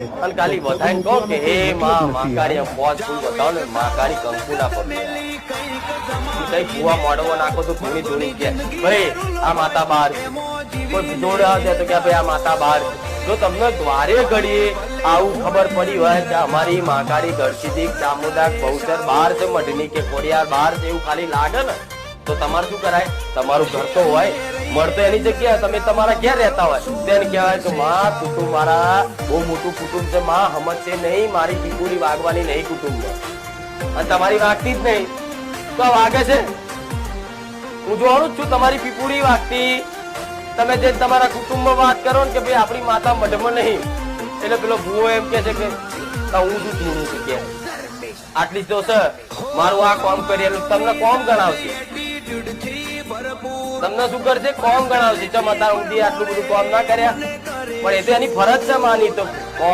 અને ખાલી કહો કે હે માં માકાળી કાળી પોચ શું બતાવો ને માકાળી કંકુ ના કઈ કુવા મોડવો નાખો તો ધૂણી ધૂણી કે ભાઈ આ માતા બાર કોઈ જોડે આવે તો કે ભાઈ આ માતા બાર જો તમને દ્વારે ઘડીએ આવું ખબર પડી હોય કે અમારી માકાળી ગઢસીધી ચામુંડા બહુચર બાર છે, મઢની કે કોડિયાર બાર છે એવું ખાલી લાગે ને? તો તમારે શું કરાય? તમારું ઘર તો હોય, મળતો એની જગ્યાએ તમે તમારા ઘેર રહેતા હોય. તેને કહેવાય કે, માં કુટુંબ મારા બહુ મોટું કુટુંબ છે, માં સમજશે નહીં, મારી પીપુરી વાગવાની નહીં કુટુંબ અને તમારી વાગતી જ નહીં. તો વાગે છે. હું જોવાનું છું, તમારી પીપુરી વાગતી. તમે જે તમારા કુટુંબમાં વાત કરો ને કે, ભાઈ, આપણી માતા મઢમાં નહીં. એટલે પેલો ભૂવો એમ કે છે કે હું શું છું છું કે આટલી જો તો છે. મારું આ કોમ કરેલું તમને કોમ ગણાવશે. તમને શું કરશે? કોમ ગણાવશે. ચમ, અત્યારે ઊંધી આટલું બધું કોમ ના કર્યા. પણ એ તો એની ફરજ છે માની. તો કોમ